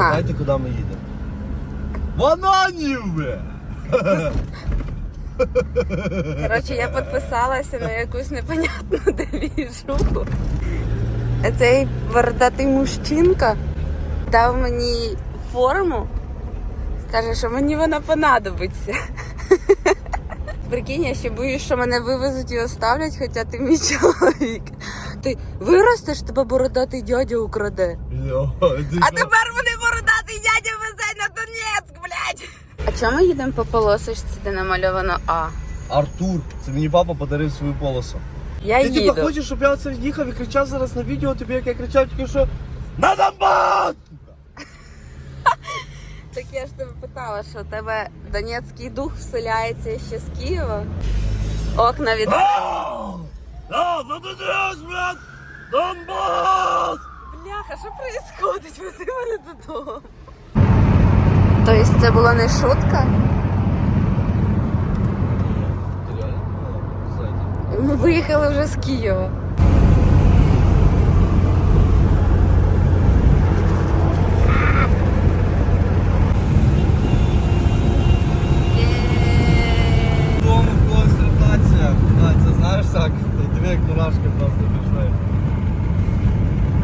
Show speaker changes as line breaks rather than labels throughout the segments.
Дайте, куди ми їдемо. Бананів! бе!
Коротше, я підписалася на якусь непонятну двіжуху. Цей бородатий мужчинка дав мені форму. Каже, що мені вона понадобиться. Прикинь, я ще боюсь, що мене вивезуть і оставлять, хоча ти мій чоловік. Ти виростеш, тебе бородатий дядя украде. А тепер мене бородатий дядя везе на Донецьк, блядь! А чому ми їдемо по полосочці, де намальовано А?
Артур, це мені папа подарив свою полосу.
Я
Ти
їду.
типа хочеш, щоб я оце їхав і кричав зараз на відео, тобі як я кричав, тільки що на Донбас!
Так я ж тебе питала, що у тебе донецький дух вселяється ще з Києва. Окна від.
А, на Донбас, блядь! Донбас!
Бляха, що происходить? Вези мене додому. Тобто це була не шутка? Ми виїхали вже з Києва.
Дома в когось ротація. Да, це знаєш так, то тобі як мурашки просто пішли.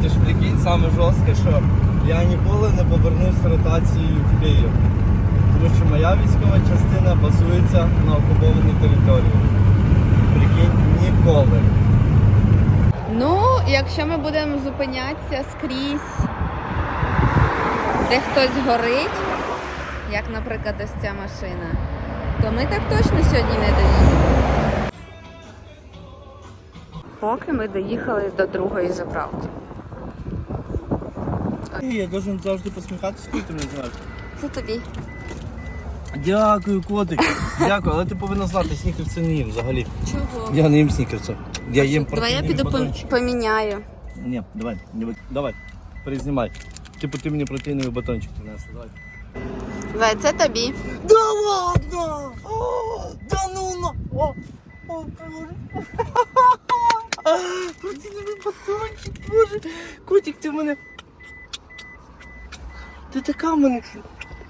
Ти ж прикинь, саме жорстке, що я ніколи не повернусь з ротації в Київ. Тому що моя військова частина базується на окупованій території. Прикинь, ніколи.
Ну, якщо ми будемо зупинятися скрізь, де хтось горить, як, наприклад, ось ця машина, то ми так точно сьогодні не доїдемо. Поки ми доїхали до другої заправки.
Я должен завжди посміхатися, коли ти мене знаєш.
Це тобі.
Дякую, котик. Дякую, але ти повинна знати, снікерси не їм взагалі.
Чого?
Я не їм снікерси. Я їм
Давай я
протеїнові
піду пом- поміняю.
Ні, давай, давай, давай, перезнімай. Типу ти мені протеїновий батончик принесли, давай.
Давай, це тобі.
Да ладно! О, да ну на! О, о, боже. Протеїновий батончик, боже. Котик, ти в мене. Ти така в мене.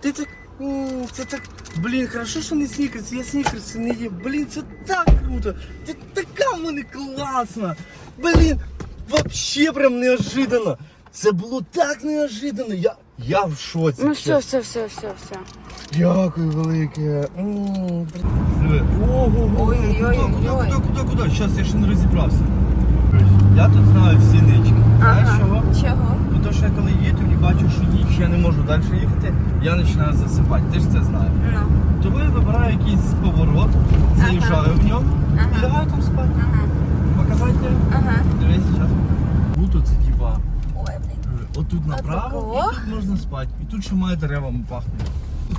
Ти так. М, Це так. Блін, хорошо, що не снікерс, я снікерси не їм. Блін, це так круто. Ти така в мене класна. Блін, вообще прям неожиданно. Це було так неожиданно. Я, я в шоці.
Ну
чесно.
все, все, все, все, все.
Дякую велике. М. Ого,
Ой-ой-ой-ой.
куди, куди, куди? Щас я ще не розібрався. Я тут знаю всі нички. Знаєш чого?
Чого?
Бо то, що я коли їду і бачу, що ніч я не можу далі їхати, я починаю засипати. Ти ж це знаєш.
Ну.
Тому я вибираю якийсь поворот, заїжджаю в ньому і
Ага.
лягаю там спати.
Ага.
Показати тебе?
Ага.
Дивись, зараз. Круто це типа.
Ой, блін.
Отут направо, і тут можна спати. І тут ще має деревами пахне.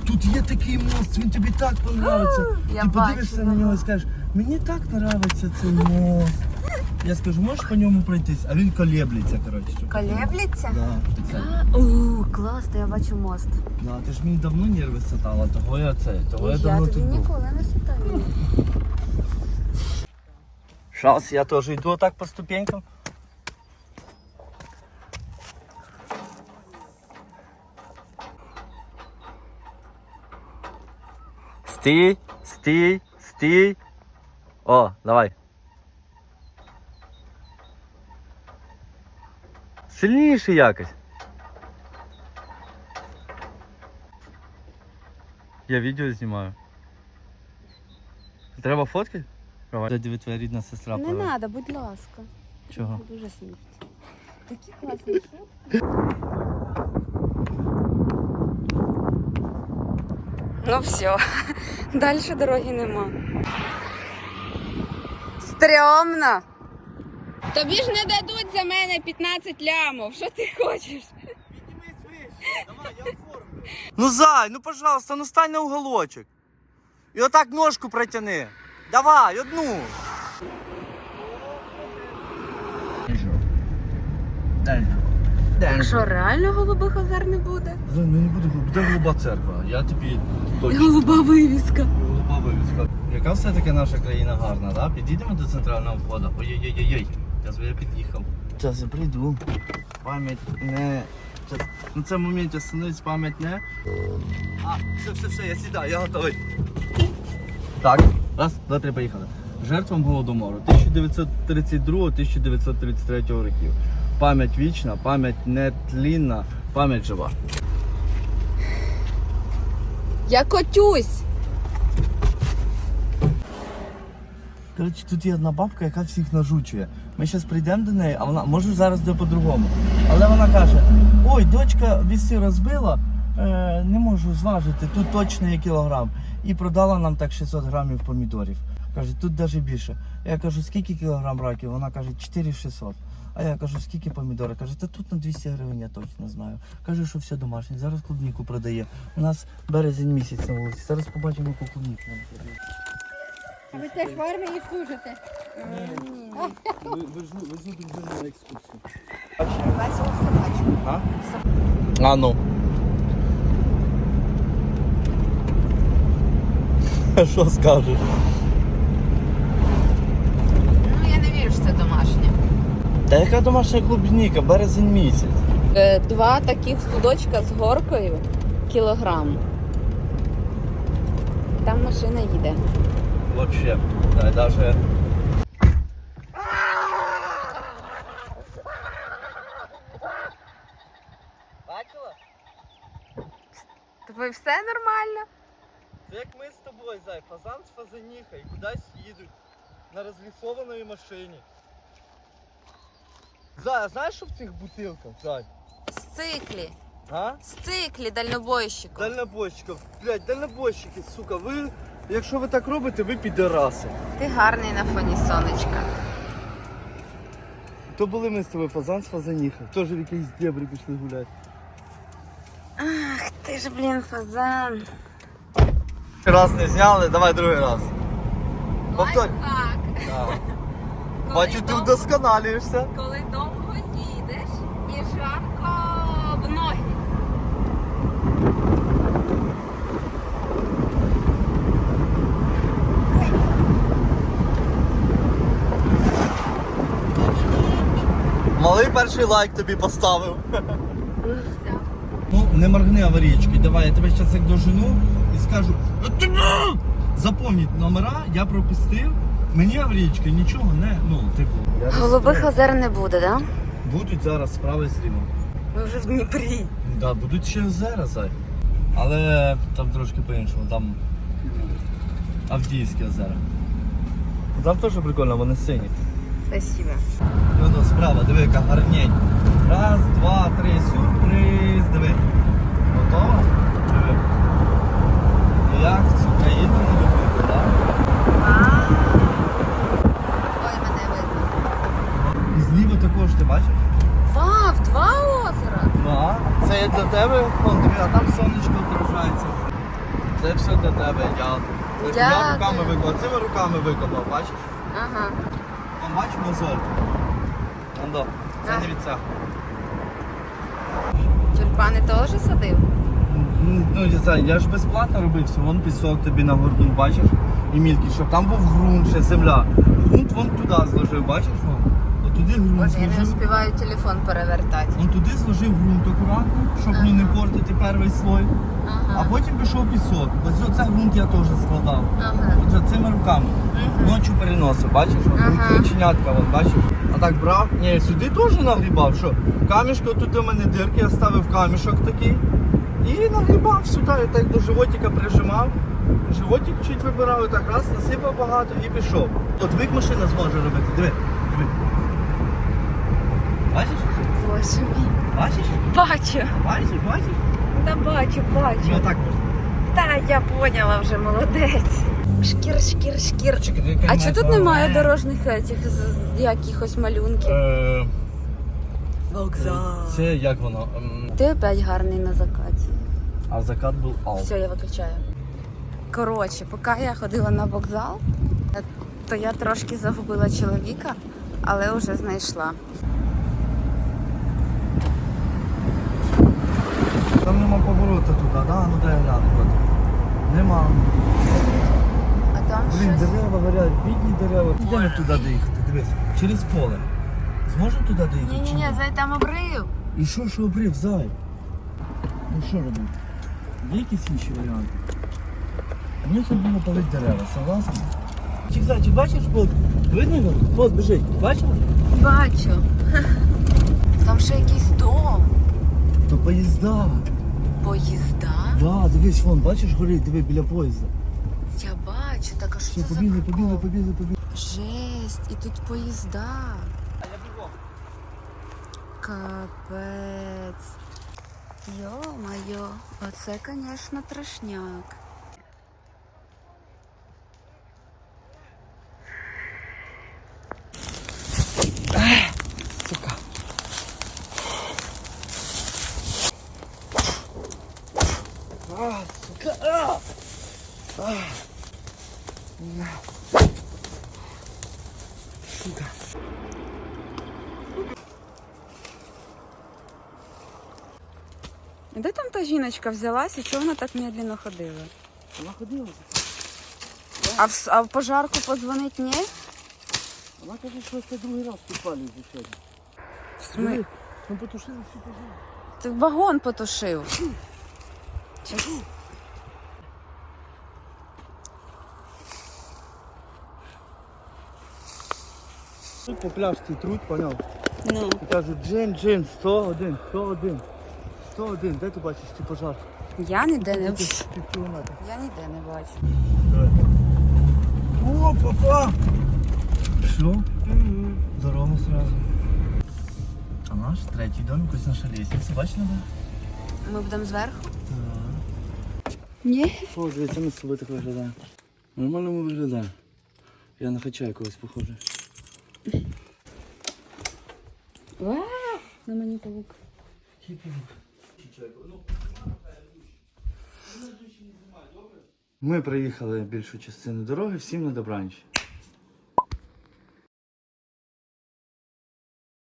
Тут є такий мост, він тобі так подобається.
Я
Ти подивишся
бачила.
на нього і скажеш, мені так подобається цей мост. Я скажу, можеш по ньому пройтись? А він колеблеться, коротше. щоб ти знав.
Колеблеться?
Да, це.
Ууу, клас, то я бачу мост.
Да, ти ж мені давно нерви сатала, того я це, того я
Я
давно
тобі
тут був.
ніколи не ситаю.
Шанс, я теж йду отак по ступенькам. Стій, стій, стій. О, давай. Сильніше якось. Я відео знімаю. Треба фоткати? Давай. Диви, твоя рідна сестра
Не треба, будь ласка.
Чого?
Дуже смішно. Такі класні шутки. Ну все, далі дороги нема. Стрьомно. Тобі ж не дадуть за мене 15 лямов. Що ти хочеш?
Ну зай, ну пожалуйста, ну стань на уголочок. І отак ножку протяни. Давай, одну.
Що, реально голубих озер не буде?
Ну не буде голуба церква. Я тобі точно.
Голуба вивіска.
Голуба вивіска. Яка все-таки наша країна гарна, да? Підійдемо до центрального входу. Ой-ой-ой-ой. Зараз я під'їхав. Зараз я прийду. Пам'ять не Щас, На цьому моменті остановись, пам'ять не. А, все, все, все, я сідаю, я готовий. Так, раз, два, три, поїхали. Жертвам голодомору 1932-1933 років. Пам'ять вічна, пам'ять нетлінна, пам'ять жива.
Я котюсь.
Коротше, тут є одна бабка, яка всіх нажучує. Ми зараз прийдемо до неї, а вона може зараз буде по-другому. Але вона каже: ой, дочка віси розбила, е, не можу зважити, тут точно є кілограм. І продала нам так 600 грамів помідорів. Каже, тут навіть більше. Я кажу, скільки кілограм раків? Вона каже, 4600. А я кажу, скільки помідори? Каже, та тут на 200 гривень я точно знаю. Каже, що все домашнє. Зараз клубніку продає. У нас березень місяць на вулиці. Зараз побачимо, яку клубніку вона продає.
А ви теж в армії служите?
Везу дружину на екскурсію. А ну. Що скажеш?
Ну, я не вірю, що це домашнє.
Та яка домашня клубніка, березень місяць.
Е, Два таких судочка з горкою кілограм. Там машина їде.
Вообще. Да, даже. Бачила?
Тобі все нормально?
Це як ми з тобою, зай, фазан з фазаніха і кудись їдуть на розлісованій машині. Зай, а знаєш, що в цих бутилках, зай?
Сциклі.
А?
Сциклі дальнобойщику.
Дальнобойщиків. Блять, дальнобойщики, сука, ви. Якщо ви так робите, ви підараси.
Ти гарний на фоні сонечка.
То були ми з тобою фазан з фазаніха. Теж в якісь дебри пішли гуляти.
Ах ти ж, блін, фазан.
Раз не зняли, давай другий раз. Повторь.
Лайфхак.
Да. Бачу, ти вдосконалюєшся.
Коли
Малий перший лайк тобі поставив. Ну, не моргни аварійки. Давай, я тебе зараз як дожену і скажу. Запомніть номера, я пропустив. Мені аварійки нічого не. Ну, типу. я
Голубих
розстрою.
озер не буде, да?
Будуть зараз справи зліва.
Ми вже в Дніпрі.
Да, будуть ще озера, зай. Але там трошки по-іншому, там Авдіївські озера. Там теж прикольно, вони сині.
Спасибо.
Ну, ну, справа, диви, яка гарнень. Раз, два, три, сюрприз, диви. Готова? Диви. Як з України на любити, так?
Ой, мене видно.
І зліва також ти бачиш?
Вау, два озера.
Да. Це є для тебе, Вон, диви, а там сонечко відражається. Це все для тебе, я. Я
Дякую.
руками викопав, цими руками викопав, бачиш?
Ага.
Там бачиш мозоль? Андо, це не від цього.
Тюльпани теж садив?
Ну, я я ж безплатно робив все, вон пісок тобі на горбу, бачиш? І мілкий, щоб там був ґрунт, ще земля. Ґрунт вон туди зложив, бачиш? Вон? От туди ґрунт
Боже, я не
зложив.
успіваю телефон перевертати.
Вон туди зложив ґрунт акуратно, щоб ну, не портити перший слой. А потім пішов пісок. Ось це ґрунт я теж складав.
Ага.
От цими руками. Ночі переносив, бачиш?
Ага.
Крученятка, вон, бачиш? А так брав. Ні, сюди теж нагрібав, що камішко, тут у мене дирки, я ставив камішок такий. І нагрібав сюди, так до животика прижимав. Животик чуть вибирав, і так раз, насипав багато і пішов. От вик машина зможе робити. Диви, диви. Бачиш?
Боже мій.
Бачиш?
Бачу.
Бачиш, бачиш?
Та бачу, бачу.
Ну так можна.
Та я поняла вже, молодець. Шкір, шкір, шкір.
Чекай,
А чи тут немає дорожніх етих якихось малюнків?
Е,
Вокзал.
Це як воно? Ем,
Ти опять гарний на закаті.
А закат був ал.
Все, я виключаю. Коротше, поки я ходила на вокзал, то я трошки загубила чоловіка, але вже знайшла.
Там нема поворота туди, да? Ну дай от. Нема.
А там
Блін,
щось.
дерева горять, бідні дерева. Йдемо туди доїхати, дивись. Через поле. Зможемо туди доїхати?
Ні, ні, ні, зай там обрив.
І що, що обрив, зай? Ну що робити? Є якісь інші варіанти? Тут було палити дерева, согласен? Чик, зайчик, бачиш, бот? Видно його? Бот біжить, бачила?
Бачу. Там ще якийсь дом.
То поїзда.
Поїзда.
Да, дивись, вон, бачиш, горить, диви біля поїзда.
Я бачу, так а що
Все,
це за
побігли,
прикол?
побігли, побігли, побігли.
Жесть, і тут поїзда.
А я бігом.
Капець. Йо-моє, оце, звісно, трешняк. Жіночка взялася, чого вона так медленно ходила?
Вона ходила.
А в, а в пожарку подзвонить ні?
Вона каже, що це другий раз підпалюють сьогодні.
Ми...
Диви, Ми потушили всі пожежі.
Ти вагон потушив.
Тут по пляшці труть, поняв?
Ну.
І кажуть, джин, джин, 101, 101, 101. Де ти бачиш ці пожарки?
Я ніде не
кілометра.
я ніде не бачу.
О, папа! Що? Здорово сразу. А наш третій домик, ось наша лестниця, бачила?
Ми будемо зверху?
Так.
Ні.
О, дивіться, ми з собою так виглядаємо. Нормально ми виглядаємо. Я на хача якогось похожий.
Вау! На мені павук.
Ми проїхали більшу частину дороги, всім на добраніч.